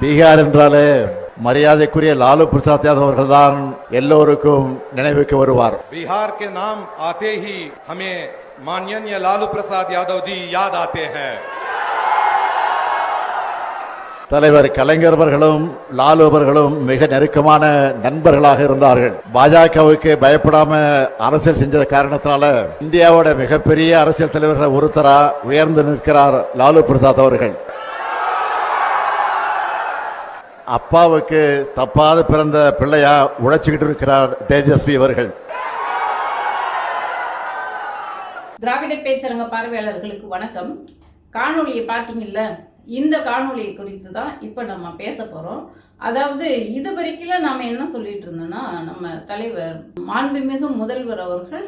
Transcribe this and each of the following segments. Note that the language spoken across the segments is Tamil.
பீகார் என்றாலே மரியாதைக்குரிய லாலு பிரசாத் யாதவ் அவர்கள் தான் எல்லோருக்கும் நினைவுக்கு வருவார். பீகார் கே நாம் ஆதே ஹி ஹமே மான்யன்ய லாலு பிரசாத் யாதவ் ஜி யாத் ஆதே ஹே. தலைவர் கலைஞர் அவர்களும் லாலு அவர்களும் மிக நெருக்கமான நண்பர்களாக இருந்தார்கள். பாஜகவுக்கு பயப்படாம அரசியல் செஞ்ச காரணத்தினால இந்தியாவோட மிகப்பெரிய அரசியல் தலைவர்கள் ஒருத்தரா உயர்ந்து நிற்கிறார் லாலு பிரசாத் அவர்கள். அப்பாவுக்கு தப்பாத பிறந்த பிள்ளையா உழைச்சுக்கிட்டு இருக்கிறார் தேஜஸ்வி அவர்கள். திராவிட பேச்சரங்க பார்வையாளர்களுக்கு வணக்கம். காணொளியை பார்த்தீங்கல்ல இந்த காணொலியை குறித்து தான் இப்போ நம்ம பேச போகிறோம் அதாவது இது வரைக்கும் நாம் என்ன சொல்லிட்டு இருந்தோம்னா நம்ம தலைவர் மாண்புமிகு முதல்வர் அவர்கள்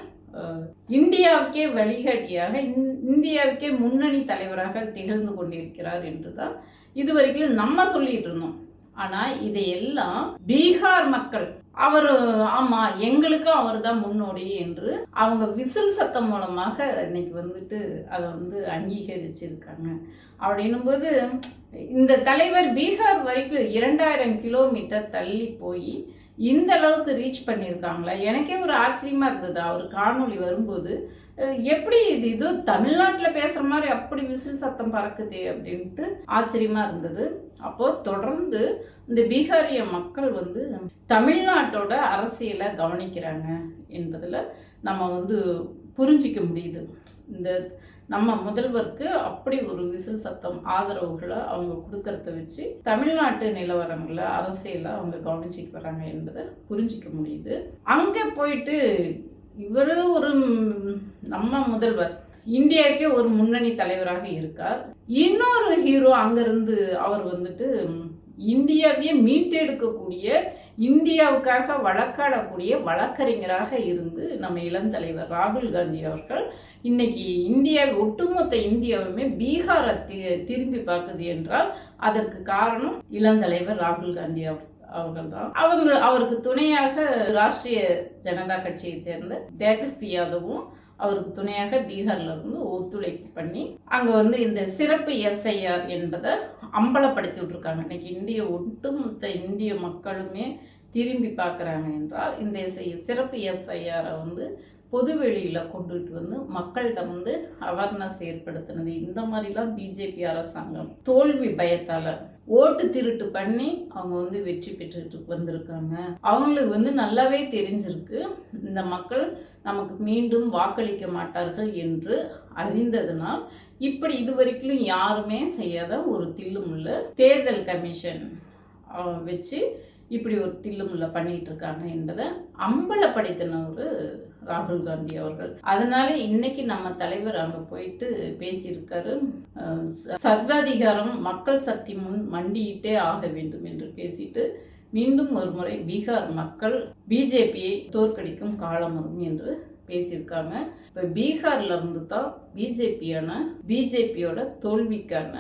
இந்தியாவுக்கே வழிகாட்டியாக இந்- இந்தியாவுக்கே முன்னணி தலைவராக திகழ்ந்து கொண்டிருக்கிறார் என்று தான் இது வரைக்கும் நம்ம சொல்லிட்டு இருந்தோம். ஆனால் இதையெல்லாம் பீகார் மக்கள் அவர் ஆமா எங்களுக்கும் அவர் தான் முன்னோடி என்று அவங்க விசில் சத்தம் மூலமாக இன்னைக்கு வந்துட்டு அதை வந்து அங்கீகரிச்சிருக்காங்க. அப்படின்னும்போது இந்த தலைவர் பீகார் வரைக்கும் இரண்டாயிரம் கிலோமீட்டர் தள்ளி போய் இந்த அளவுக்கு ரீச் பண்ணியிருக்காங்களா? எனக்கே ஒரு ஆச்சரியமா இருந்தது. அவர் காணொளி வரும்போது எப்படி இது இது தமிழ்நாட்டில் பேசுகிற மாதிரி அப்படி விசில் சத்தம் பறக்குதே அப்படின்ட்டு ஆச்சரியமாக இருந்தது. அப்போது தொடர்ந்து இந்த பீகாரிய மக்கள் வந்து தமிழ்நாட்டோட அரசியலை கவனிக்கிறாங்க என்பதில் நம்ம வந்து புரிஞ்சிக்க முடியுது. இந்த நம்ம முதல்வருக்கு அப்படி ஒரு விசில் சத்தம் ஆதரவுகளை அவங்க கொடுக்கறத வச்சு தமிழ்நாட்டு நிலவரங்களை அரசியலை அவங்க கவனிச்சிட்டு வராங்க என்பதை புரிஞ்சிக்க முடியுது. அங்கே போயிட்டு இவர் ஒரு நம்ம முதல்வர். இந்தியாவுக்கே ஒரு முன்னணி தலைவராக இருக்கார். இன்னொரு ஹீரோ அங்கிருந்து அவர் வந்துட்டு இந்தியாவையே மீட்டெடுக்கக்கூடிய இந்தியாவுக்காக வழக்காடக்கூடிய வழக்கறிஞராக இருந்து நம்ம இளந்தலைவர் ராகுல் காந்தி அவர்கள் இன்னைக்கு இந்தியா ஒட்டுமொத்த இந்தியாவுமே பீகாரை தி- திரும்பி பார்த்தது என்றால் அதற்கு காரணம் இளந்தலைவர் ராகுல் காந்தி அவர். அவர்கள் தான் அவங்க அவருக்கு துணையாக ராஷ்டிரிய ஜனதா கட்சியை சேர்ந்த தேஜஸ்வி யாதவும் அவருக்கு துணையாக பீகார்ல இருந்து ஒத்துழைப்பு பண்ணி அங்க வந்து இந்த சிறப்பு எஸ்ஐஆர் என்பதை அம்பலப்படுத்தி விட்டுருக்காங்க இன்னைக்கு இந்திய ஒட்டுமொத்த இந்திய மக்களுமே திரும்பி பார்க்குறாங்க என்றால் இந்த சிறப்பு எஸ்ஐஆரை வந்து பொது வெளியில் கொண்டுட்டு வந்து மக்கள்கிட்ட வந்து அவேர்னஸ் ஏற்படுத்தினது. இந்த மாதிரிலாம் பிஜேபி அரசாங்கம் தோல்வி பயத்தால ஓட்டு திருட்டு பண்ணி அவங்க வந்து வெற்றி பெற்றுட்டு வந்திருக்காங்க. அவங்களுக்கு வந்து நல்லாவே தெரிஞ்சிருக்கு. இந்த மக்கள் நமக்கு மீண்டும் வாக்களிக்க மாட்டார்கள் என்று அறிந்ததனால் இப்படி இதுவரைக்கும் யாருமே செய்யாத ஒரு தில்லுமுள்ள தேர்தல் கமிஷன் வச்சு இப்படி ஒரு தில்லுமுள்ள பண்ணிட்டு இருக்காங்க என்பதை அம்பலப்படுத்தின ஒரு ராகுல் காந்தி அவர்கள். அதனால இன்னைக்கு நம்ம தலைவர் அங்க போயிட்டு பேசியிருக்காரு. ச- சர்வாதிகாரம் மக்கள் சக்தி முன் மண்டியிட்டே ஆக வேண்டும் என்று பேசிட்டு மீண்டும் ஒரு முறை பீகார் மக்கள் பிஜேபியை தோற்கடிக்கும் காலம் வரும் என்று பேசியிருக்காங்க. இப்போ பீகார்ல இருந்து தான் பிஜேபியான பிஜேபியோட தோல்விக்கான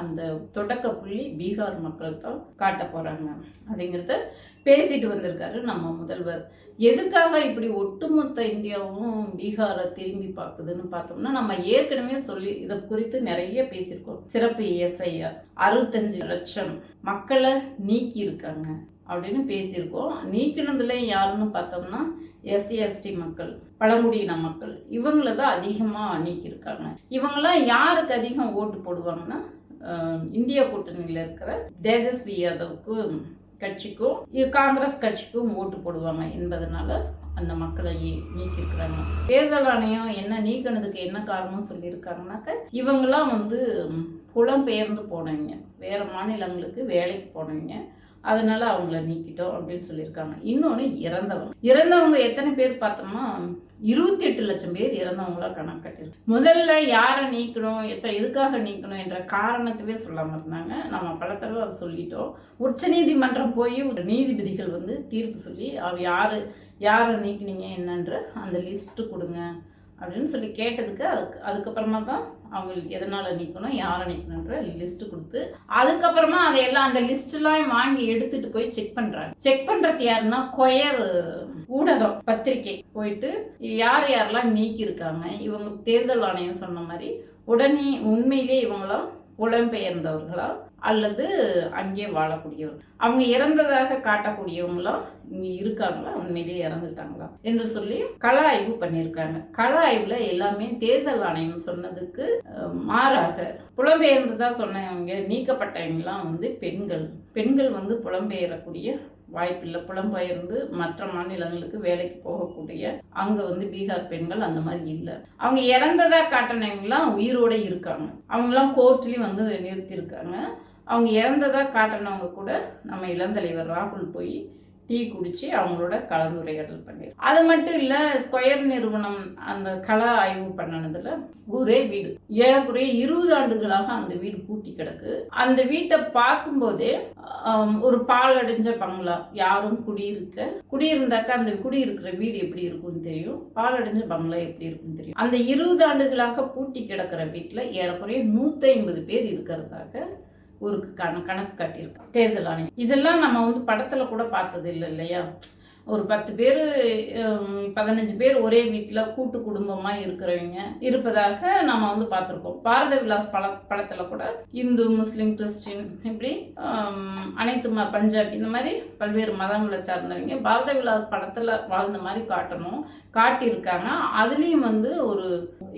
அந்த தொடக்க புள்ளி பீகார் மக்கள் தான் காட்ட போகிறாங்க அப்படிங்கிறத பேசிட்டு வந்திருக்காரு நம்ம முதல்வர். எதுக்காக இப்படி ஒட்டுமொத்த இந்தியாவும் பீகாரை திரும்பி பார்க்குதுன்னு பார்த்தோம்னா நம்ம ஏற்கனவே சொல்லி இதை குறித்து நிறைய பேசியிருக்கோம். சிறப்பு எஸ்ஐஆர் அறுபத்தஞ்சு லட்சம் மக்களை நீக்கி இருக்காங்க அப்படின்னு பேசியிருக்கோம். நீக்கினதுல யாருன்னு பார்த்தோம்னா எஸ்சி எஸ்டி மக்கள் பழங்குடியின மக்கள். இவங்கள தான் அதிகமாக நீக்கியிருக்காங்க. இவங்களாம் யாருக்கு அதிகம் ஓட்டு போடுவாங்கன்னா இந்திய கூட்டணியில் இருக்கிற தேஜஸ்வி யாதவுக்கு கட்சிக்கும் காங்கிரஸ் கட்சிக்கும் ஓட்டு போடுவாங்க என்பதனால அந்த மக்களை நீக்கியிருக்கிறாங்க. தேர்தல் ஆணையம் என்ன நீக்கினதுக்கு என்ன காரணம் சொல்லியிருக்காங்கனாக்க இவங்கெல்லாம் வந்து ம், புலம்பெயர்ந்து போனவங்க. வேற மாநிலங்களுக்கு வேலைக்கு போனவங்க. அதனால அவங்கள நீக்கிட்டோம் அப்படின்னு சொல்லியிருக்காங்க. இன்னொன்று இறந்தவங்க. இறந்தவங்க எத்தனை பேர் பார்த்தோம்னா இருபத்தி எட்டு லட்சம் பேர் இறந்தவங்களா கணக்கு கட்டிருக்கு முதல்ல யாரை நீக்கணும் எத்த எதுக்காக நீக்கணும் என்ற காரணத்தவே சொல்லாமல் இருந்தாங்க. நம்ம பல தடவை அதை சொல்லிட்டோம். உச்சநீதிமன்றம் போய் ஒரு நீதிபதிகள் வந்து தீர்ப்பு சொல்லி அவ யாரு யாரை நீக்கினீங்க என்னன்ற அந்த லிஸ்ட்டு கொடுங்க. அப்படின்னு சொல்லி கேட்டதுக்கு அதுக்கு அதுக்கப்புறமா தான் அவங்களுக்கு எதனால் நீக்கணும் யாரை நிற்கணுன்ற லிஸ்ட்டு கொடுத்து அதுக்கப்புறமா அதையெல்லாம் அந்த லிஸ்ட்லாம் வாங்கி எடுத்துட்டு போய் செக் பண்ணுறாங்க செக் பண்ணுறது யாருன்னா கொயர் ஊடகம் பத்திரிகை. போயிட்டு யார் யாரெல்லாம் நீக்கியிருக்காங்க இவங்க தேர்தல் ஆணையம் சொன்ன மாதிரி உடனே உண்மையிலே இவங்களாம் புலம்பெயர்ந்தவர்களா அல்லது அங்கே வாழக்கூடியவர். அவங்க இறந்ததாக காட்டக்கூடியவங்களாம் இங்க இருக்காங்களா? உண்மையிலேயே இறந்துட்டாங்களா? என்று சொல்லி கள ஆய்வு பண்ணியிருக்காங்க. கள ஆய்வுல எல்லாமே தேர்தல் ஆணையம் சொன்னதுக்கு மாறாக புலம்பெயர்ந்ததா சொன்னவங்க நீக்கப்பட்டவங்கலாம் வந்து பெண்கள். பெண்கள் வந்து புலம்பெயரக்கூடிய வாய்ப்பில்லை. புலம்பெயர்ந்து மற்ற மாநிலங்களுக்கு வேலைக்கு போகக்கூடிய அங்க வந்து பீகார் பெண்கள் அந்த மாதிரி இல்லை. அவங்க இறந்ததா காட்டினவங்களாம் உயிரோட இருக்காங்க. அவங்களாம் கோர்ட்லயும் வந்து நிறுத்தியிருக்காங்க. அவங்க இறந்ததாக காட்டினவங்க கூட நம்ம இளந்தலைவர் ராகுல் போய் டீ குடித்து அவங்களோட கலந்துரையாடல் பண்ணி அது மட்டும் இல்லை ஸ்கொயர் நிறுவனம் அந்த கலா ஆய்வு பண்ணனதுல ஒரே வீடு. ஏறக்குறைய இருபது ஆண்டுகளாக அந்த வீடு பூட்டி கிடக்கு. அந்த வீட்டை பார்க்கும்போதே ஒரு பால் அடைஞ்ச பங்களா. யாரும் குடியிருக்க குடியிருந்தாக்கா அந்த குடியிருக்கிற வீடு எப்படி இருக்கும்னு தெரியும். பால் அடைஞ்ச பங்களா எப்படி இருக்கும்னு தெரியும். அந்த இருபது ஆண்டுகளாக பூட்டி கிடக்கிற வீட்டில் ஏறக்குறைய நூற்றி ஐம்பது பேர் இருக்கிறதாக ஊருக்கு கண கணக்கு காட்டியிருக்கோம். தேர்தல் ஆணையம். இதெல்லாம் நம்ம வந்து படத்தில் கூட பார்த்தது இல்லை இல்லையா? ஒரு பத்து பேர் பதினஞ்சு பேர் ஒரே வீட்டில் கூட்டு குடும்பமாக இருக்கிறவங்க இருப்பதாக நம்ம வந்து பார்த்துருக்கோம். பாரத விலாஸ் பட படத்தில் கூட இந்து முஸ்லீம் கிறிஸ்டின் இப்படி அனைத்து ம பஞ்சாபி இந்த மாதிரி பல்வேறு மதங்களை சார்ந்தவங்க பாரத விலாஸ் படத்தில் வாழ்ந்த மாதிரி காட்டணும் காட்டியிருக்காங்க. அதுலேயும் வந்து ஒரு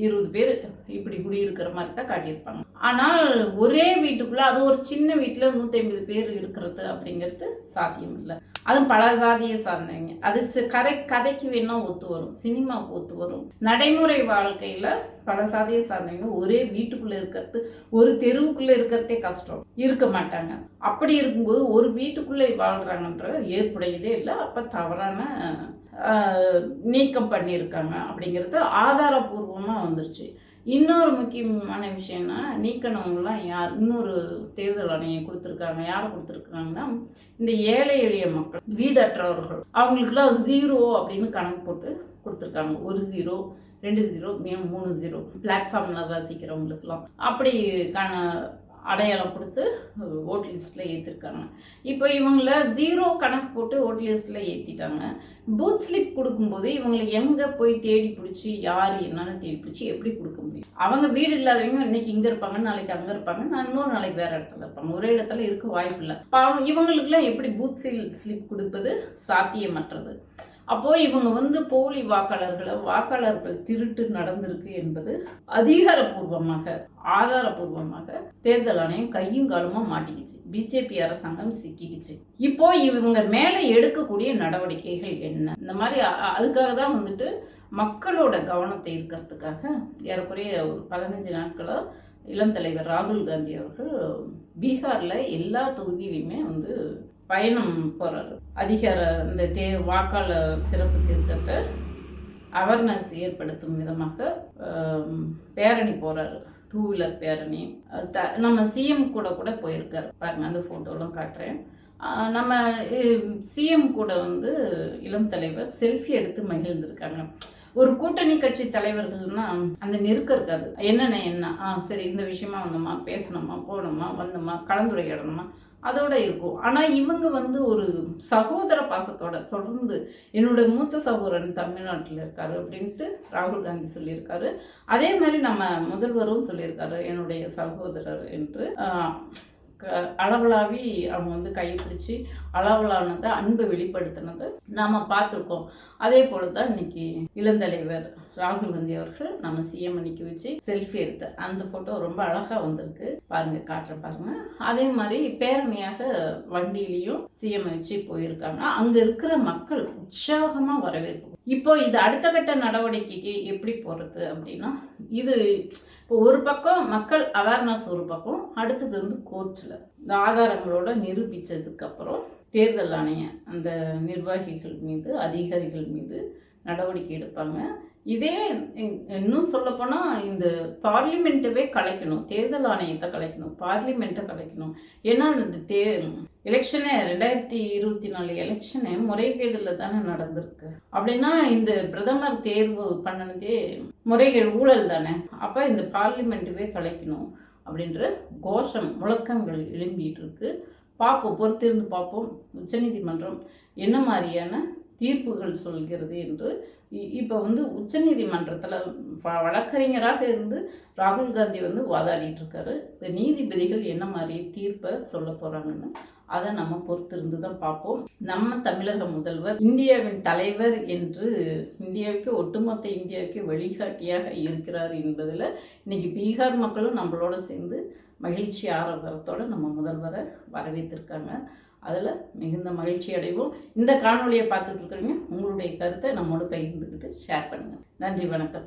இருபது பேர் இப்படி குடியிருக்கிற மாதிரி தான் காட்டியிருப்பாங்க. ஆனால் ஒரே வீட்டுக்குள்ள அது ஒரு சின்ன வீட்டில் நூற்றி ஐம்பது பேர் இருக்கிறது அப்படிங்கிறது சாத்தியம் இல்லை. அதுவும் பல சாதியை சார்ந்தவங்க அது சி- கரை கதைக்கு வேணா ஒத்து வரும். சினிமாவுக்கு ஒத்து வரும். நடைமுறை வாழ்க்கையில பல சாதியை சார்ந்தவங்க ஒரே வீட்டுக்குள்ள இருக்கிறது ஒரு தெருவுக்குள்ள இருக்கிறதே கஷ்டம். இருக்க மாட்டாங்க. அப்படி இருக்கும்போது ஒரு வீட்டுக்குள்ளே வாழ்றாங்கன்ற ஏற்புடையதே இல்லை. அப்ப தவறான நீக்கம் பண்ணியிருக்காங்க அப்படிங்கிறது ஆதாரபூர்வமாக வந்துருச்சு. இன்னொரு முக்கியமான விஷயம்னா நீக்கணவங்களாம் யார்? இன்னொரு தேர்தல் ஆணையை கொடுத்துருக்காங்க. யாரை கொடுத்துருக்காங்கன்னா இந்த ஏழை எளிய மக்கள் வீடற்றவர்கள். அவங்களுக்குலாம் ஜீரோ அப்படின்னு கணக்கு போட்டு கொடுத்துருக்காங்க. ஒரு ஜீரோ ரெண்டு ஜீரோ மூணு ஜீரோ பிளாட்ஃபார்மில் வசிக்கிறவங்களுக்குலாம் அப்படி கண அடையாளம் கொடுத்து ஓட் லிஸ்ட்டில் ஏற்றிருக்காங்க இப்போ இவங்கள ஜீரோ கணக்கு போட்டு ஓட் லிஸ்ட்டில் ஏற்றிட்டாங்க பூத் ஸ்லிப் கொடுக்கும்போது இவங்களை எங்கே போய் தேடி பிடிச்சி யார் என்னன்னு தேடி பிடிச்சி எப்படி கொடுக்க முடியும்? அவங்க வீடு இல்லாதவங்க இன்னைக்கு இங்கே இருப்பாங்க நாளைக்கு அங்கே இருப்பாங்க நான் இன்னொரு நாளைக்கு வேறு இடத்துல இருப்பாங்க ஒரே இடத்துல இருக்க வாய்ப்பு இல்லை. அவங்க இவங்களுக்குலாம் எப்படி பூத் ஸ்லிப் கொடுப்பது சாத்தியமற்றது? அப்போது இவங்க வந்து போலி வாக்காளர்களை வாக்காளர்கள் திருட்டு நடந்திருக்கு என்பது அதிகாரப்பூர்வமாக ஆதாரப்பூர்வமாக தேர்தல் ஆணையம் கையும் காலமாக மாட்டிக்கிச்சு. பிஜேபி அரசாங்கம் சிக்கிக்கிச்சு. இப்போ இவங்க மேலே எடுக்கக்கூடிய நடவடிக்கைகள் என்ன? இந்த மாதிரி அதுக்காக தான் வந்துட்டு மக்களோட கவனத்தை இருக்கிறதுக்காக ஏறக்குறைய ஒரு பதினஞ்சு நாட்களோ இளம் தலைவர் ராகுல் காந்தி அவர்கள் பீகாரில் எல்லா தொகுதியிலையுமே வந்து பயணம் போகிறார் அதிகார இந்த தே வாக்காளர் சிறப்பு திருத்தத்தை அவேர்னஸ் ஏற்படுத்தும் விதமாக பேரணி போகிறார் டூ வீலர் பேரணி. அது த- நம்ம சிஎம் கூட கூட போயிருக்காரு. பாருங்க அந்த ஃபோட்டோலாம் காட்டுறேன். நம்ம சிஎம் கூட வந்து இளம் தலைவர் செல்ஃபி எடுத்து மகிழ்ந்திருக்காங்க. ஒரு கூட்டணி கட்சி தலைவர்கள்னா அந்த நெருக்கம் இருக்காது. என்னென்ன என்ன? ஆ சரி இந்த விஷயமா வந்தோமா? பேசணுமா? போனோமா வந்தோமா? கலந்துரையாடணுமா? அதோட இருக்கும். ஆனால் இவங்க வந்து ஒரு சகோதர பாசத்தோட தொடர்ந்து என்னோட மூத்த சகோதரன் தமிழ்நாட்டில் இருக்காரு அப்படின்ட்டு ராகுல் காந்தி சொல்லியிருக்காரு. அதே மாதிரி நம்ம முதல்வரும் சொல்லியிருக்காரு என்னுடைய சகோதரர் என்று. அளவலாவி அவங்க வந்து கையை பிடிச்சி அளவலானதை அன்பை வெளிப்படுத்தினதை நாம் பார்த்துருக்கோம். அதே போல தான் இன்னைக்கு இளந்தலைவர் ராகுல் காந்தி அவர்கள் நம்ம சிஎம் அன்னைக்கு வச்சு செல்ஃபி எடுத்த அந்த போட்டோ ரொம்ப அழகா வந்திருக்கு. பாருங்க காட்டுறேன் பாருங்க. அதே மாதிரி பேரணியாக வண்டியிலையும் சிஎம் வச்சு போயிருக்காங்க. அங்க இருக்கிற மக்கள் உற்சாகமா வரவேற்பு. இப்போ இது அடுத்த கட்ட நடவடிக்கைக்கு எப்படி போறது அப்படின்னா இது இப்போ ஒரு பக்கம் மக்கள் அவேர்னஸ் ஒரு பக்கம் அடுத்தது வந்து கோர்ட்டில் இந்த ஆதாரங்களோட நிரூபித்ததுக்கு அப்புறம் தேர்தல் ஆணையம் அந்த நிர்வாகிகள் மீது அதிகாரிகள் மீது நடவடிக்கை எடுப்பாங்க. இதே இன்னும் சொல்லப்போனால் இந்த பார்லிமெண்ட்டவே கலைக்கணும். தேர்தல் ஆணையத்தை கலைக்கணும். பார்லிமெண்ட்டை கலைக்கணும். ஏன்னா இந்த தே எலெக்ஷனே ரெண்டாயிரத்தி இருபத்தி நாலு எலெக்ஷனே முறைகேடில் தானே நடந்திருக்கு. அப்படின்னா இந்த பிரதமர் தேர்வு பண்ணனதே முறைகேடு ஊழல் தானே. அப்போ இந்த பார்லிமெண்ட்டுவே கலைக்கணும் அப்படின்ற கோஷம் முழக்கங்கள் எழும்பிகிட்டு இருக்கு. பார்ப்போம் பொறுத்திருந்து பார்ப்போம். உச்சநீதிமன்றம் என்ன மாதிரியான தீர்ப்புகள் சொல்கிறது என்று இ- இப்போ வந்து உச்சநீதிமன்றத்தில் வ- வழக்கறிஞராக இருந்து ராகுல் காந்தி வந்து வாதாடிட்டு இருக்காரு இந்த நீதிபதிகள் என்ன மாதிரி தீர்ப்பை சொல்ல போகிறாங்கன்னு அதை நம்ம பொறுத்திருந்து தான் பார்ப்போம். நம்ம தமிழக முதல்வர் இந்தியாவின் தலைவர் என்று இந்தியாவுக்கு ஒட்டுமொத்த இந்தியாவுக்கு வழிகாட்டியாக இருக்கிறார் என்பதில் இன்றைக்கி பீகார் மக்களும் நம்மளோட சேர்ந்து மகிழ்ச்சி ஆரவாரத்தோட நம்ம முதல்வரை வரவேற்றிருக்காங்க. அதில் மிகுந்த மகிழ்ச்சி அடைவோம். இந்த காணொளியை பார்த்துட்டு இருக்கிறவங்க உங்களுடைய கருத்தை நம்மோடு பகிர்ந்துக்கிட்டு ஷேர் பண்ணுங்கள் நன்றி வணக்கம்.